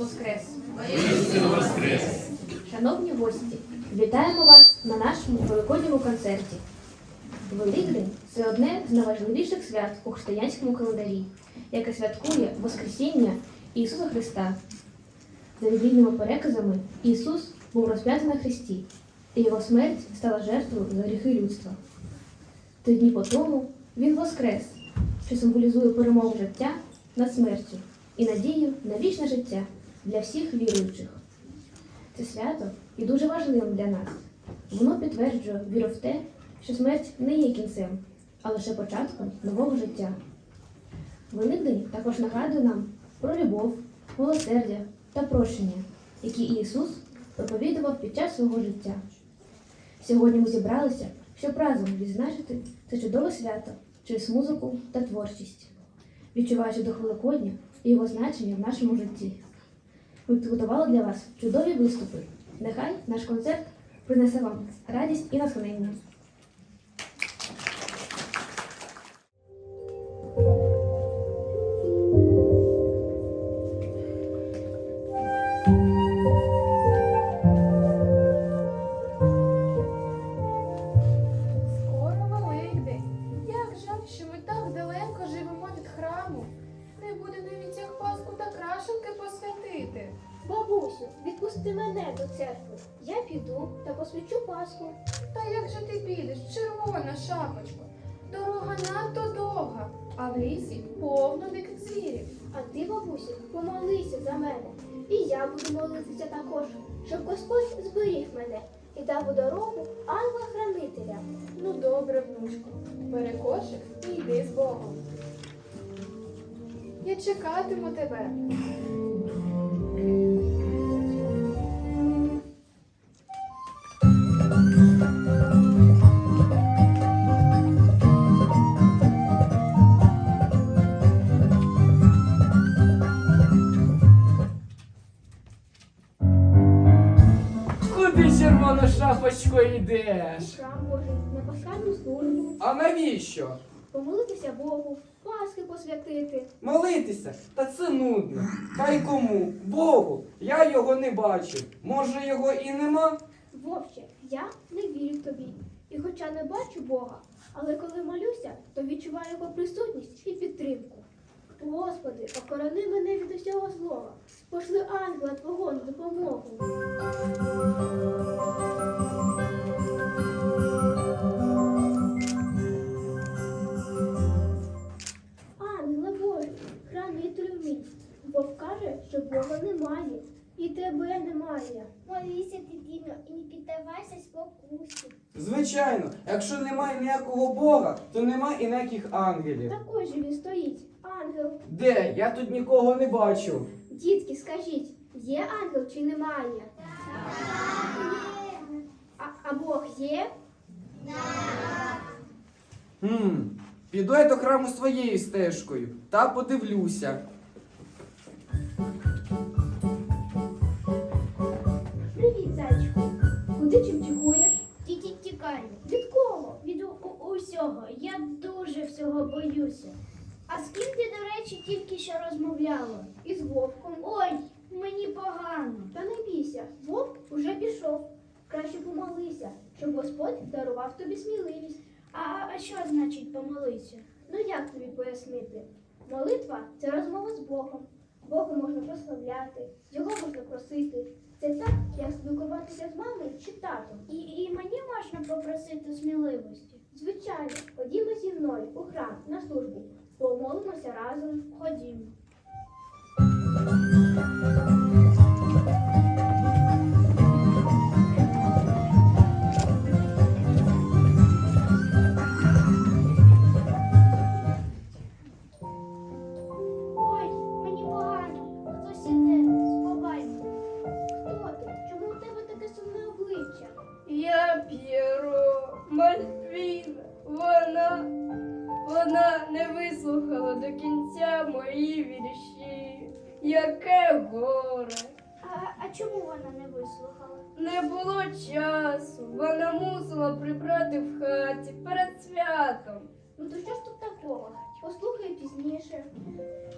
Воскрес! Воістину воскрес! Шановні гості, вітаємо вас на нашому великодньому концерті. Великдень це одне з найважливіших свят у християнському календарі, яке святкує Воскресіння Ісуса Христа. За біблійними переказами, Ісус був розп'ятий на хресті, і його смерть стала жертвою за гріхи людства. Три дні по тому Він воскрес, що символізує перемогу життя над смертю і надію на вічне життя для всіх віруючих. Це свято і дуже важливим для нас. Воно підтверджує віру в те, що смерть не є кінцем, а лише початком нового життя. Великдень також нагадує нам про любов, милосердя та прощення, які Ісус проповідував під час свого життя. Сьогодні ми зібралися, щоб разом відзначити це чудове свято через музику та творчість, відчуваючи дух Великодня і його значення в нашому житті. Ми для вас чудові виступи. Нехай наш концерт принесе вам радість і натхнення. Бабусю, відпусти мене до церкви. Я піду та посвячу Пасху. Та як же ти підеш, червона шапочко? Дорога надто довга, а в лісі повно диких звірів. А ти, бабусю, помолися за мене. І я буду молитися також, щоб Господь зберіг мене і дав у дорогу ангела-хранителя. Ну добре, внучко, бери кошик і йди з Богом. Я чекатиму тебе. Куди червона шапочко йдеш? Храм Божий на пасхальну службу, А навіщо? помолитися Богу, Пасхи посвятити. Молитися? Та це нудно. Та й кому? Богу. Я його не бачив. Може його і нема? Вовче, я не вірю тобі. І хоча не бачу Бога, але коли молюся, то відчуваю його присутність і підтримку. Господи, охорони мене від усього злого. Пошли ангела Твого на допомогу. Ангела Божий, хранителю мій, Бог каже, що Бога немає, і тебе немає. Молися, дитино, і не піддавайся спокусі. Звичайно, якщо немає ніякого Бога, то нема і ніяких ангелів. Також же він стоїть, ангел. Де? Я тут нікого не бачу. Дітки, скажіть, є ангел чи немає? А, а Бог є? Хм, піду я до храму своєю стежкою та подивлюся. Привіт, зайчику. Куди чимчикуєш? Тільки тікай. Від кого? Від у- у- усього. Я дуже всього боюся. А з ким ти, до речі, тільки що розмовляла? Із вовком. Ой, мені погано. Та не бійся, вовк уже пішов. Краще помолися, щоб Господь дарував тобі сміливість. А, а що значить помолися? Ну як тобі пояснити? Молитва це розмова з Богом. Бога можна прославляти, його можна просити. Це так, як спілкуватися з мамою чи татом. І, і мені можна попросити сміливості. Звичайно, ходімо зі мною у храм на службу. Помолимося разом. Ходімо. Вислухала до кінця мої вірші. Яке горе. А, а чому вона не вислухала? Не було часу. Вона мусила прибрати в хаті перед святом. Ну то що ж тут такого? Послухай пізніше.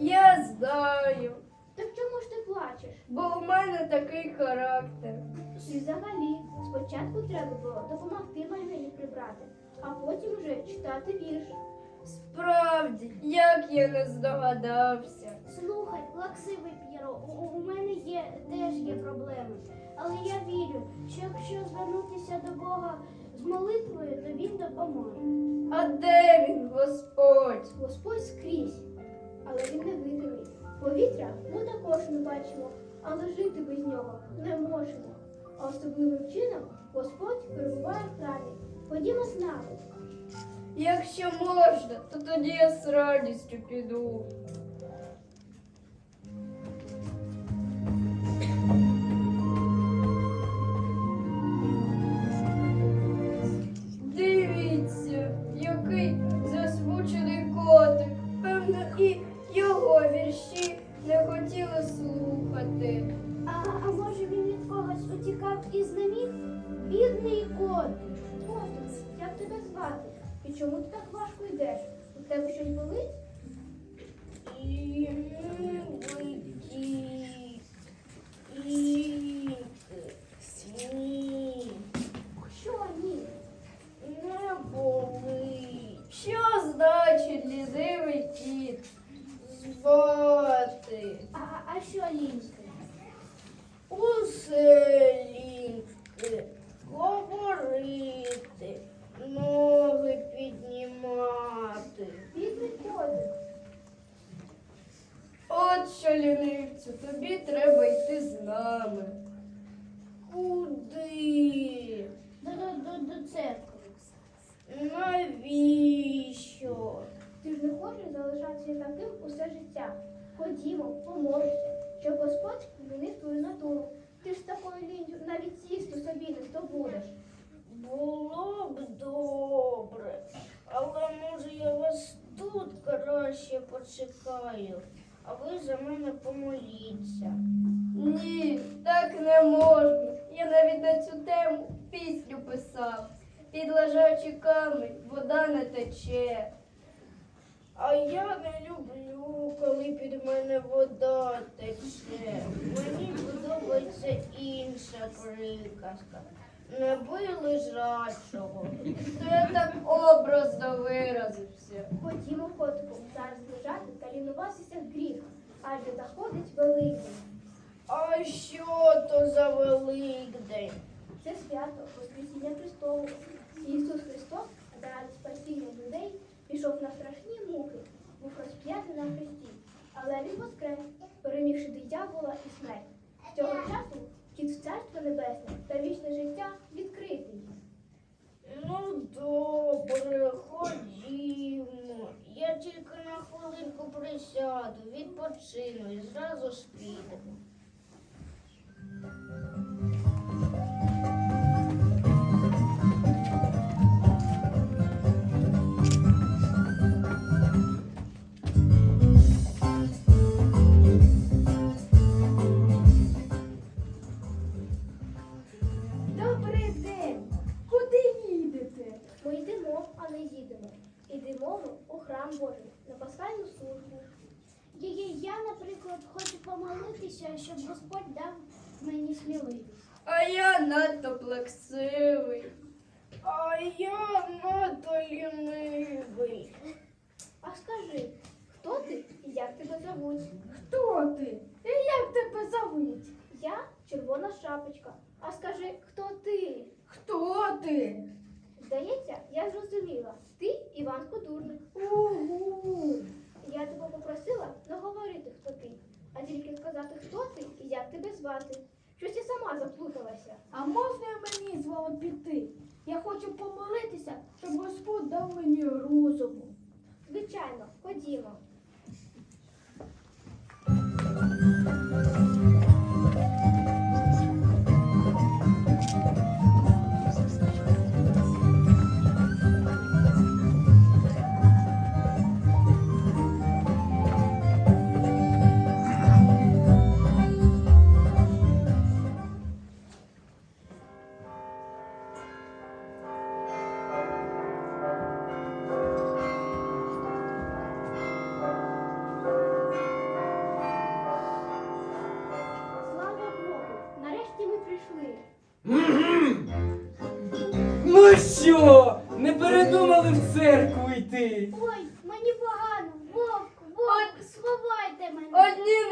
Я знаю. Так чому ж ти плачеш? Бо в мене такий характер. І взагалі, спочатку треба було допомогти Мальвині прибрати, а потім вже читати вірш. Справді, як я не здогадався. Слухай, плаксивий П'єро, у, у мене є теж є проблеми. Але я вірю, що якщо звернутися до Бога з молитвою, то він допоможе. А де він, Господь? Господь скрізь, але він не видимий. Повітря ми також не бачимо, але жити без нього не можемо. А особливим чином Господь перебуває в храмі. Ходімо з нами. Якщо можна, то тоді я з радістю піду. Почекаю, а ви за мене помоліться. Ні, так не можна. Я навіть на цю тему пісню писав. Під лежачий камінь вода не тече. А я не люблю, коли під мене вода тече. Мені подобається інша приказка. Не бий лежачого. То я так образно виразився. Ходімо, котику, зараз лежати та лінуватися гріх, адже заходить Великдень. А що то за Великдень? Це свято Воскресіння Христового. Ісус Христос заради спасіння людей пішов на страшні муки, був розп'ятий на хресті. Але він воскрес, перемігши диявола і смерть. З цього часу вхід в царство небесне та вічне життя відкритий. Ну, добре, ходімо. Я тільки на хвилинку присяду, відпочину і зразу ж підемо. Ідемо ми у храм Божий на пасхальну службу. Я, наприклад, хочу помолитися, щоб Господь дав мені сміливість. А я надто плаксивий. А я надто лінивий. А скажи, хто ти і як тебе зовуть? Хто ти? І як тебе зовуть? Я червона шапочка. А скажи, хто ти? Хто ти? Здається, я зрозуміла. Ти Іван Кодурник. Угу. Я тебе попросила не говорити, хто ти, а тільки сказати, хто ти і як тебе звати. Щось я сама заплуталася. А можна мені з вами піти? Я хочу помолитися, щоб Господь дав мені розуму. Звичайно, ходімо.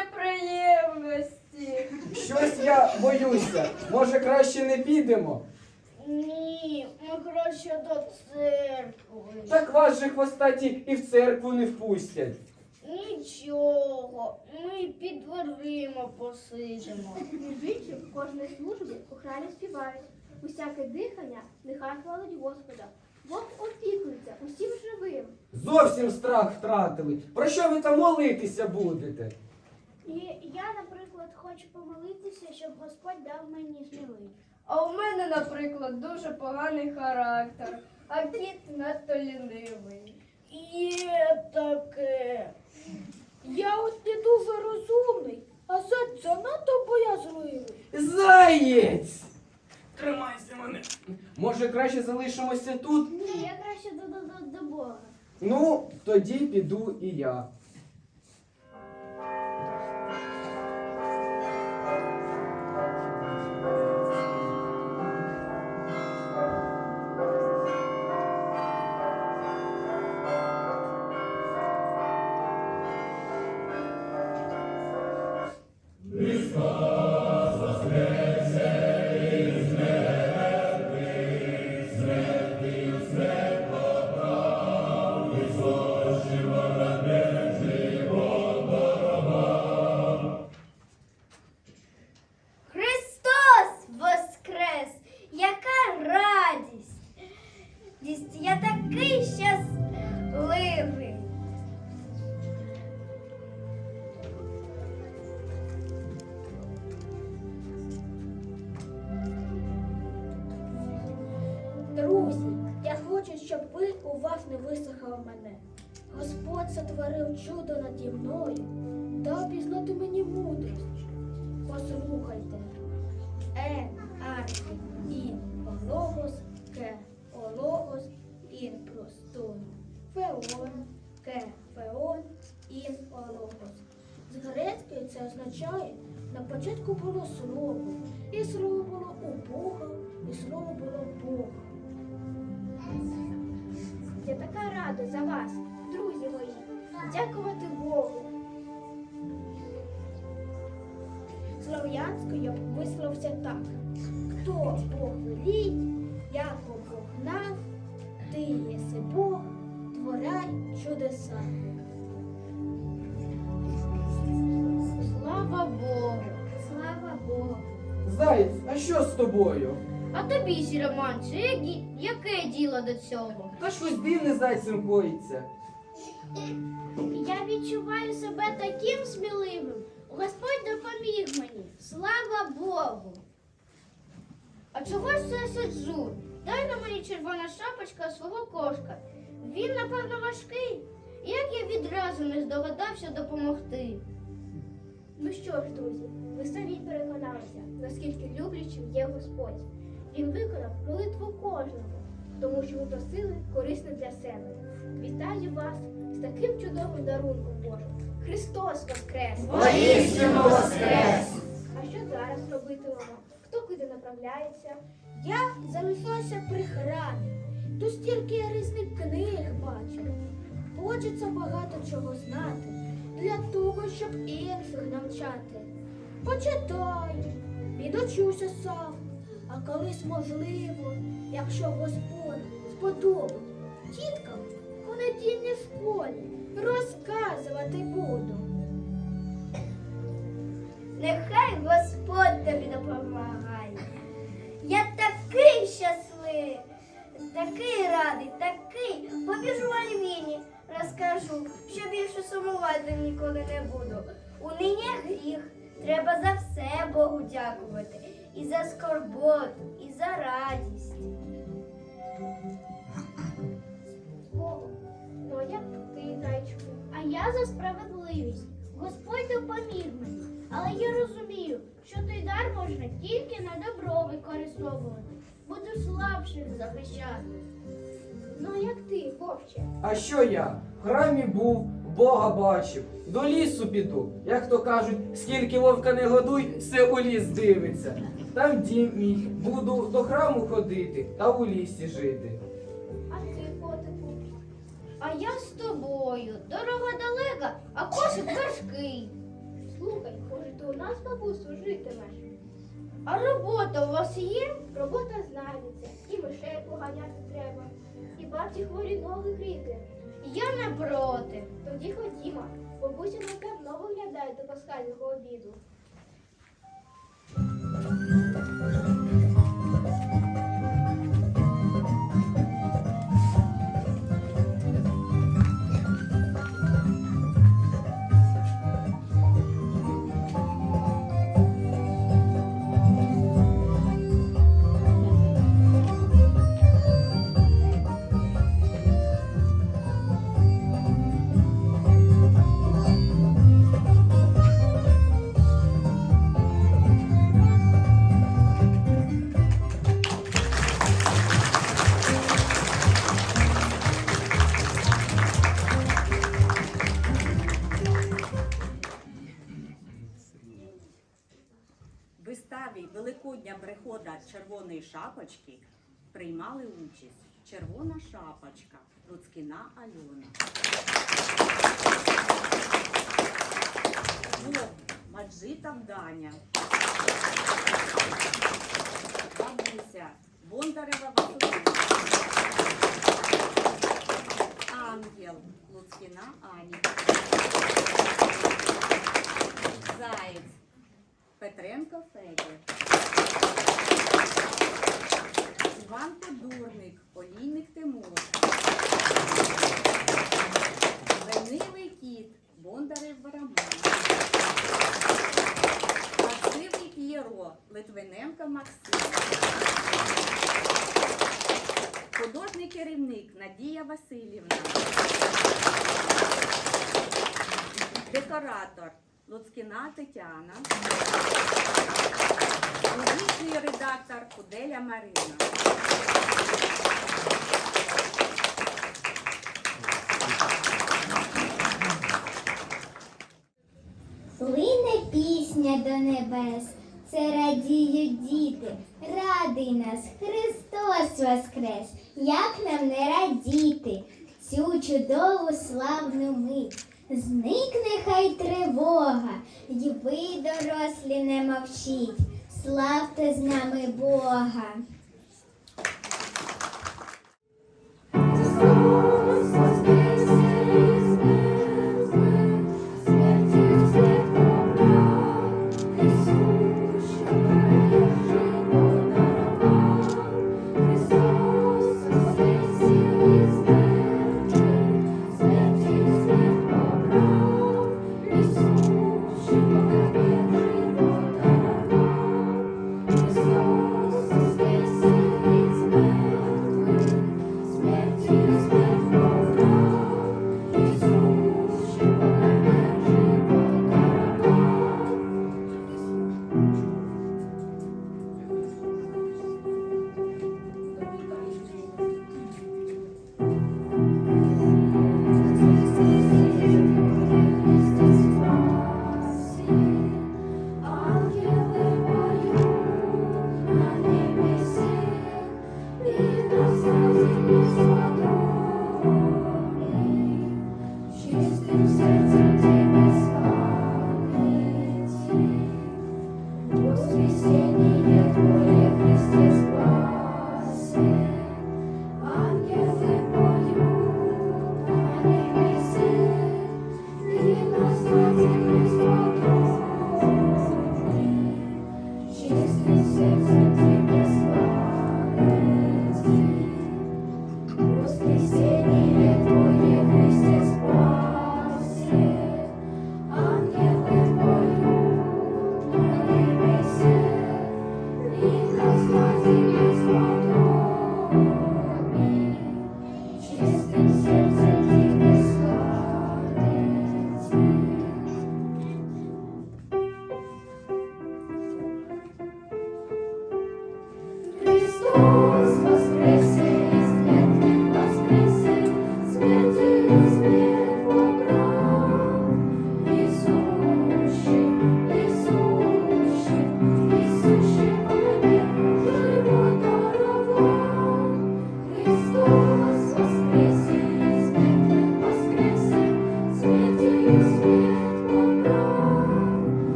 Неприємності. Щось я боюся. Може, краще не підемо? Ні, ми краще до церкви. Так вас же хвостаті і в церкву не впустять. Нічого, ми під дверима посидимо. Між іншим, в кожній службі у храмі співають. Усяке дихання нехай хвалить Господа. Бог опікується усім живим. Зовсім страх втратили. Про що ви там молитися будете? І я, наприклад, хочу помолитися, щоб Господь дав мені сміливість. А у мене, наприклад, дуже поганий характер, а кіт надто лінивий. Є таке. Я от не дуже розумний, а зад занадто боязливий. Заєць! Тримайся мене. Може, краще залишимося тут? Ні, я краще до, до, до, до Бога. Ну, тоді піду і я. Мене. Господь сотворив чудо наді мною, дав пізнати мені мудрість. Послухайте. Ен, архі, ін, ологос, ке, ологос, ін, простон. Феон, ке, феон, ін, ологос. З грецької це означає, на початку було слово, і слово було у Бога, і слово було Бога. Рада за вас, друзі мої. Дякувати Богу. Слов'янською висловився так. Хто Бог веліть, яко Бог нам, ти єси Бог, творяй чудеса. Слава Богу! Слава Богу. Заєць, а що з тобою? А тобі, Сіроманче, які- яке діло до цього? Та щось дивне зайцем коїться. Я відчуваю себе таким сміливим. Господь допоміг мені. Слава Богу! А чого ж це я сиджу? Дай на мені червона шапочка свого кошка. Він, напевно, важкий. Як я відразу не здогадався допомогти? Ну що ж, друзі, ви самі переконалися, наскільки люблячим є Господь. Він виконав молитву кожного, тому що ви просили корисне для себе. Вітаю вас з таким чудовим дарунком Божим. Христос Воскрес! Воістину воскрес! А що зараз робитимемо? Хто куди направляється? Я залишилася при храмі. Тут стільки різних книг бачу. Хочеться багато чого знати для того, щоб інших навчати. Почитаю, підучуся сам, а колись можливо, якщо Господь сподобав діткам у недільній школі розказувати скорботу, і за радість. Богу. Ну а ти, зайчику? А я за справедливість. Господь допоміг мені. Але я розумію, що той дар можна тільки на добро використовувати. Буду слабших захищати. Ну як ти, вовче? А що я? В храмі був, Бога бачив. До лісу піду. Як то кажуть, скільки вовка не годуй, все у ліс дивиться. Там дім мій, буду до храму ходити та у лісі жити. А ти, котику? А я з тобою. Дорога далека, а кошик важкий. Слухай, може, ти у нас бабусю житимеш? А робота у вас є? Робота знайдеться, і мишей поганяти треба, і бабці хворі ноги гріти. Я не проти. Тоді ходімо, бабуся нас давно виглядає до пасхального обіду. Червона шапочка, Луцкіна Альона. Маджита Даня. Бабуся, Бондарева Василина. Небес, це радіють діти. Радий нас Христос Воскрес, як нам не радіти цю чудову славну мить. Зникне хай тривога, й ви, дорослі, не мовчіть. Славте з нами Бога.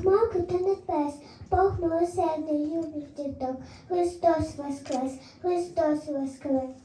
smoke to the first. Both Lewis and the Yumi did though. Whose doors was closed? Whose doors was closed?